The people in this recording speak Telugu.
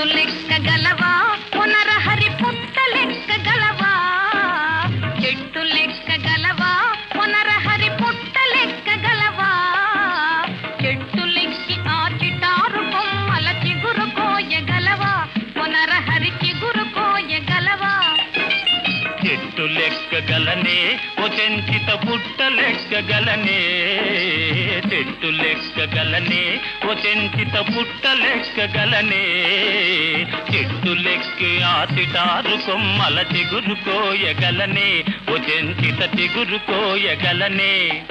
చెట్టు గలవా చెట్టు లెక్కగలనే ఓ చెంచిత పుట్ట లెక్కగలనే. చెట్టు లెక్కగలనే ఓ చెంచిత పుట్ట లెక్కగలనే. చెట్టు లెక్కి ఆతిటారు కొమ్మల చిగురు కోయగలనే ఓ చెంచిత చిగురు కోయగలనే.